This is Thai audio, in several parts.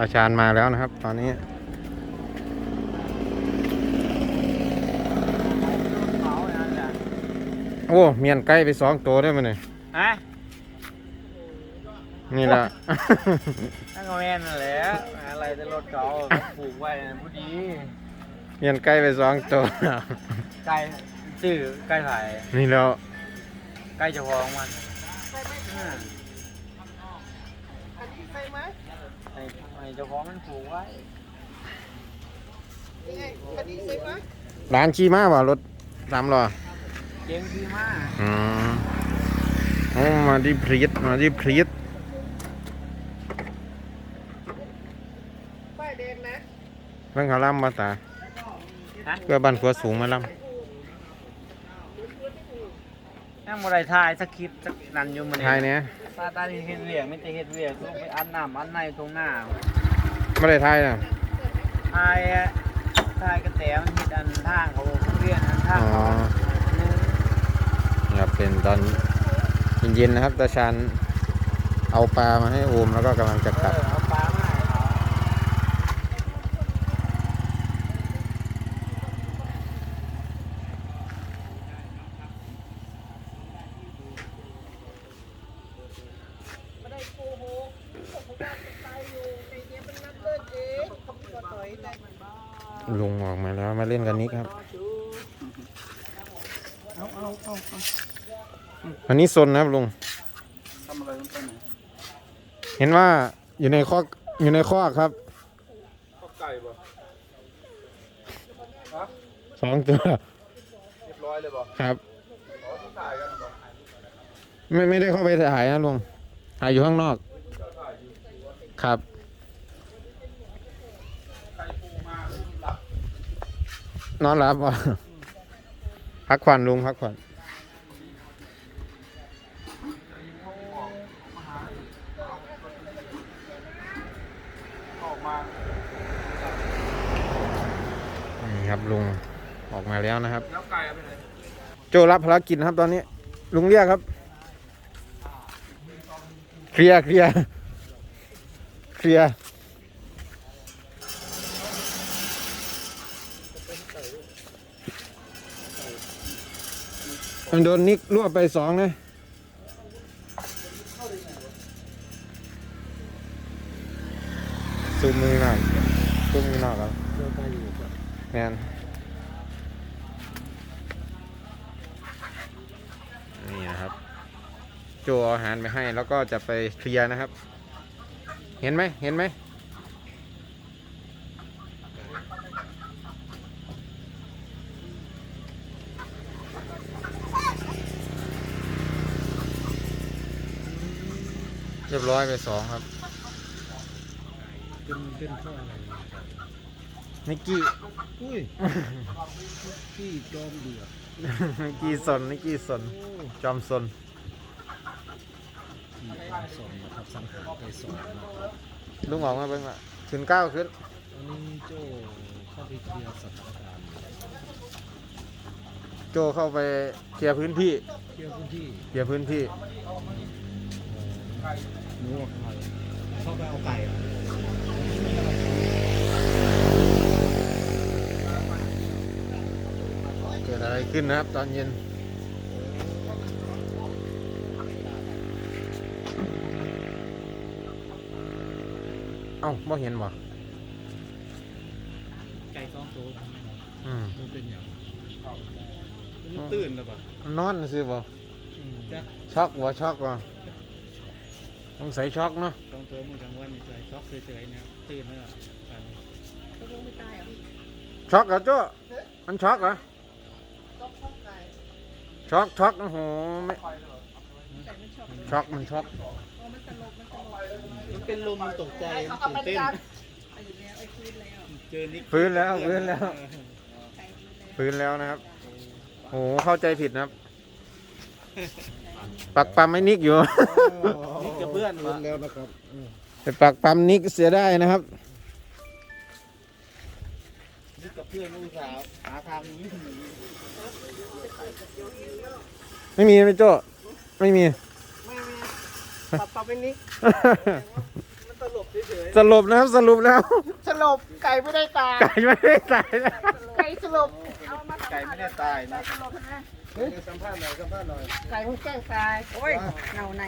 อาชานมาแล้วนะครับ ตอนนี้เขาอย่างนั้นแหละโอ้เมียนไก่ไปสองตัวได้มาเนี่ยฮะนี่แหละนั่นก็แม่นนั่นแหละอะไรแต่รถเก่าปลูกไว้นะพอดีเมียนไก่ไปสองตัวไก่ซื้อไก่ไผ่นี่แล้วไก่เจ้าของมันอืมไอ้ไอ้ เจ้าของมันปลูกไว้ร้านชี้มาว่ารถสามล้อเก่งดีมากอืมโอ้มาที่พรีดมาที่พรีดป้ายแดงนะเพิ่งเขาล่ำมาตาฮะเพื่อบ้านขัวสูงมาล่นั่งบรายทายสักคลิปสักนันอยู่มันำไทยเนี้ยตาตาที่เฮ็ดเวียกไม่ได้เฮ็ดเวียกต้องไปอันน้ำอันในตรงหน้า ไม่ได้ไทยนะทายอะทายกระแตมันเฮ็ดอันทางเขาเรียนอันทางอ๋อเขานึงครับเป็นตอนเย็นๆนะครับตาชันเอาปลามาให้โอมแล้วก็กำลังจะกลับ เออเอาปลามาให้เขา ไม่ได้โกหกผมว่าจะตายอยู่ในเนี้ยมันนัดเลิกเองเขาพูดว่าต่อยได้มันบ้า ลุงออกมาแล้วมาเล่นกันนี้ครับ เอาเอาเอาเอาอันนี้ซนนะครับลุง ทำอะไรลงไปไหนเห็นว่าอยู่ในคอกอยู่ในคอกครับข้าวไก่บ่สองตัวเรียบร้อยเลยบ่ครับอ๋อที่ถ่ายกันบ่ไม่ไม่ได้เข้าไปถ่ายนะลุงถ่ายอยู่ข้างนอก ครับ นอนหลับว่ะพักผ่อนลุงพักผ่อนนี่ครับลุงออกมาแล้วนะครับ โจรับภารกิจนะครับ ตอนนี้ ลุงเรียกครับ เคลียร์เคลียร์เคลียร์ มันโดนนิกรวบไปสองนะซูมมือหน่อยซูมมือหน่อยครับเจอไก่อยู่บ่แมนนี่นะครับโจเอาอาหารไปให้แล้วก็จะไปเคลียร์นะครับ เห็นไหมเห็นไหม รียบร้อยไปสองครับเป็นเป็นข้ออะไรนิกกี้ อุ้ยที่จอมเดือดนิกกี้สนนิกกี้สน จอมสนที่สอนนะครับสังหารไปสอนนะครับลุงออกมาเบิ่งละขึ้นเก้าวขึ้นอันนี้โจเข้าไปเคลียร์สถานการณ์โจเข้าไปเคลียร์พื้นที่เคลียร์พื้นที่เคลียร์พื้นที่หนูกั บใครเข้าไปเอาไก่อะเกิดอะไรขึ้นนะครับ ตอนเย็นเอ้าบ่เห็นบ่ไก่สองตัวอืมมันเป็นอย่างมันตื่นแล้วปะนอนซื้อบ่จ้ะช็อกบ่ช็อกบ่ ต้องใส่ช็อกเนาะสองตัวมึงกลางวันนี่ใจช็อกเฉยๆเนี่ยตื่นแล้วอะกันเขาลงไม่ตายเหรอะช็อกเหรอโจ้มันช็อกเหรอต้องเข้าไก่ช็อกช็อกโอ้โหไม่ไก่มันชอบช็อกมันช็อกอ๋อมันตลกมันตลกมันเป็นลมตกใจเอาตื่นไปเต้นกันเอาอยู่แล้วไอ้คืนแล้วเจอนิกฟื้นแล้วฟื้นแล้วไก่คืนแล้วฟื้นแล้วนะครับโอ้โหเข้าใจผิดนะครับ ปักปั๊มไม่นิกอยู่นิกกับเพื่อนวะแล้วนะครับไปปักปั๊มนิกเสียได้นะครับนิกกับเพื่อนอุตส่าห์หาทางหนี้หนีไม่มีไม่โจ้ไม่มี ไม่ไม่ปรับปรับไปนี้ มันตลกเฉยสรุปนะครับสรุปแล้วสลบไก่ไม่ได้ตายไก่ไม่ได้ตายนะ ไก่สลบ ไก่ไม่ได้ตายนะไก่มันแกล้งตาย โอ้ยเงาใน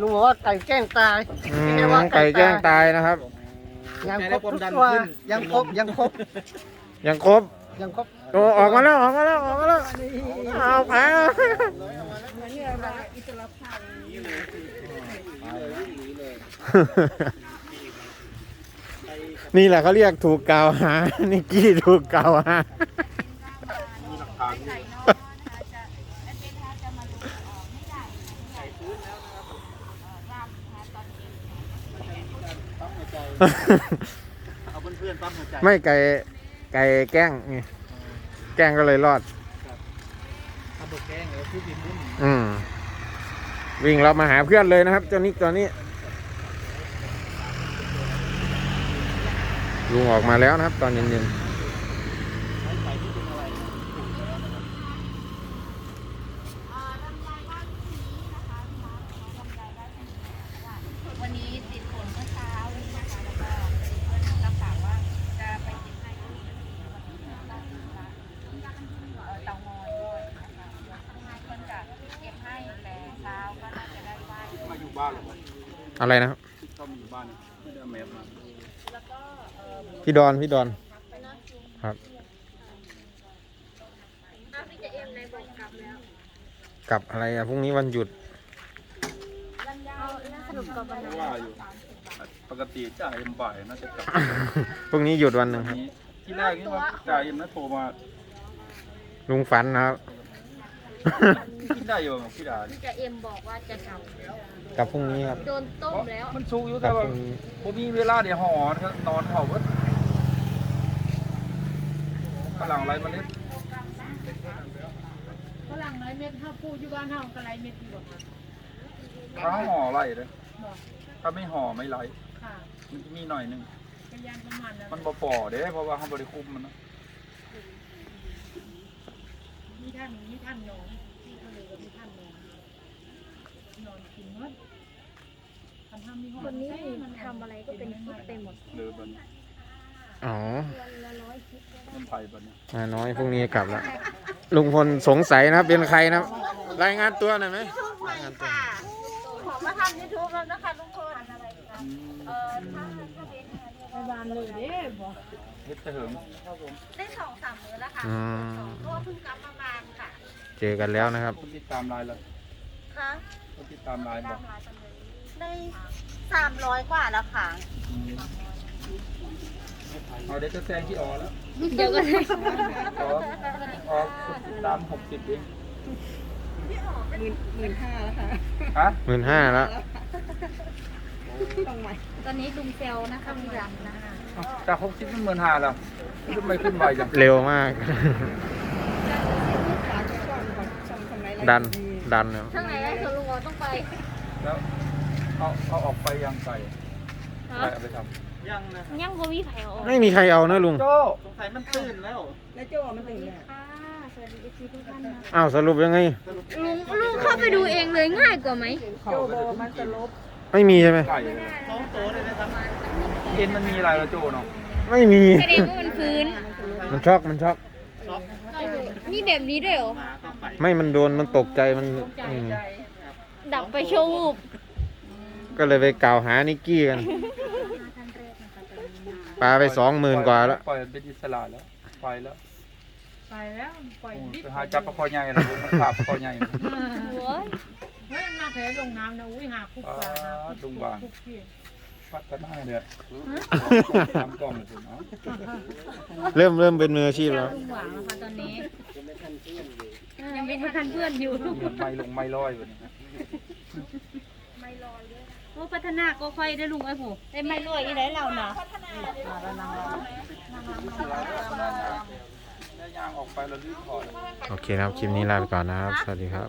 ลุงบอกว่าไก่แกล้งตายอืมไม่ว่าไก่แกล้งตายนะครับ ยังครบทุกตัวยังครบยังครบยังครบยังครบโอ้ออกมาแล้วออกมาแล้วออกมาแล้วเอาไปนี่แหละเขาเรียกถูกกล่าวหานิกกี้ถูกกล่าวหา เอาเพื่อนๆปั๊มหัวใจไม่ไก่ไก่แกล้งไงแกล้งก็เลยรอด ทำบุกแกงเออผู้บินบุญอืม วิ่งเรามาหาเพื่อนเลยนะครับเจ้านิกตอนนี้ ลุงออกมาแล้วนะครับ ตอนเย็นวันนี้ติดฝนเมื่อเช้านี้นะคะแล้วก็เพื่อนรับปากว่าจะไปเก็บให้ที่เตางอยด้วยนะคะเพื่อนจะเก็บให้แต่เช้าก็น่าจะได้ไหว้ มาอยู่บ้านหรอ ๆ อะไรนะครับก็มีอยู่บ้านไม่ได้เอาแมวมาพี่ดอนพี่ดอนครับอ้าวพี่จะเอ็มในบอกกลับแล้วกลับอะไรอะพรุ่งนี้วันหยุดสรุปกับวันเพนั้ราะนว่าอยู่ปกติจ่ายเอ็มบ่ายน่าจะกลับพรุ่งนี้หยุดวันหนึ่งวันครับนี้ที่แรกนี่ว่าจ่ายเอ็มนะโทรมาลุงฝันนะครับ กินได้อยู่พี่ดาพี่จะเอ็มบอกว่าจะกลับกลับพรุ่งนี้ครับโดนต้มแล้วมันสูงอยู่กลัแต่บว่าพรุ่งนี้ผมมีเวลาเดี๋ยวห่อนอนเผาวัดฝรั่งไรมันเล็ดฝรั่งไรเม็ดข้าวปูอยู่บ้านเฮาก็ไรเม็ดอยู่บ่คะถ้าห่อไรเลยถ้าไม่ห่อไม่ไรค่ะมันจะมีหน่อยหนึงก็ยานประมาณนั้นมันบ่ป่อเด้เพราะว่าเขาบริคุมมันนะ มี ท่านมีท่านนอนที่เขาเลยว่ามีท่านนอนนอนกินมดทำทำมีห้องคนนี้มัทำอะไรก็เป็นคลิปไปหมดหรือมันอ๋อมันไผ่บันเนี่ยมาน้อยพรุ่งนี้กลับแล้วลุงพลสงสัยนะครับ เป็นใครนะครับ รายงานตัวหน่อยไหมรายงานตัวหน่อยขอมาทำยูทูบแล้วนะคะลุงพลอะไรคะเออถ้าถ้าเป็นไปบ้านเลยเด้บ่เฮ็ดแต่เหิงได้สองสามมื้อแล้วค่ะอืมเพราะว่าเพิ่งกลับมาบ้านค่ะ เจอกันแล้วนะครับ คนติดตามไลน์แล้วค่ะคนติดตามไลน์บอกได้สามร้อยกว่าแล้วค่ะ เอาเดี๋ยวจะแซงที่ออแล้วเดี๋ยวก็ได้ออออคนติดตามหกสิบเองหมื่นห้าแล้วค่ะฮะหมื่นห้าแล้วต้องไหมตอนนี้ลุงเซลนะคะมีรันนะคะจากหกสิบเป็นหมื่นห้าแล้วขึ้นไปขึ้นไวจังเร็วมากฝากช่องก่อนช่องทำไงไร ดันดันเนี่ยช่างไหนได้ส่วนลุงอ๋อต้องไปแล้วเอาเอาออกไปยังไก่ใครเอาไปทยังนะยังบ่มีแผลออกไม่มีใครเอานะลุงำโจ้สงสัยมันตื่นแล้วแล้วโจ้มันตื่นเนี่ยค่ะสวัสดีทุกท่านนะอ้าวสรุปยังไงลุงลุงเข้าไปดูเองเลยง่ายกว่าไหมโจ้บอกว่ามันจะลบไม่มีใช่ไหมไก่เลยสองตัวเลยนะครับเอ็นมันมีอะไรละโจ้เนาะไม่มีแสดงว่ามันฟื้น มันช็อกมันช็อกนี่แบบนี้ด้วยเหรอมาก็ ไปไม่มันโดนมันตกใจมันอืมดับไปโชว์วูบก็เลยไปกล่าวหานิกกี้กันปลาไปสองหมื่นกว่าแล้ว ปล่อยมันเป็นอิสระแล้วไปแล้วไปแล้วปล่อยโอ้ดิบไปหาจับปลาคอใหญ่แล้วมันขาบปลาคอใหญ่หัวเฮ้ยมาแผลลงน้ำนะอุ้ยหาคุกปลาหาคุกลุงบาง คุกพี่พัฒนาเนี่ยทำกล้องเลยคุณเนาะเริ่มเริ่มเป็นมืออาชีพแล้ว ลุงหวังนะคะตอนนี้ ยังเป็นทันเพื่อนอยู่ไม่ลงไม่ลอยวันนี้โอ้พัฒนาก็ค่อยได้ลุงไอ้ผู้ได้ไม่รวยอีไรเราเนาะแล้วยางออกไปแล้วรีบถอดโอเคนะครับคลิปนี้ลาไปก่อนนะครับ สวัสดีครับ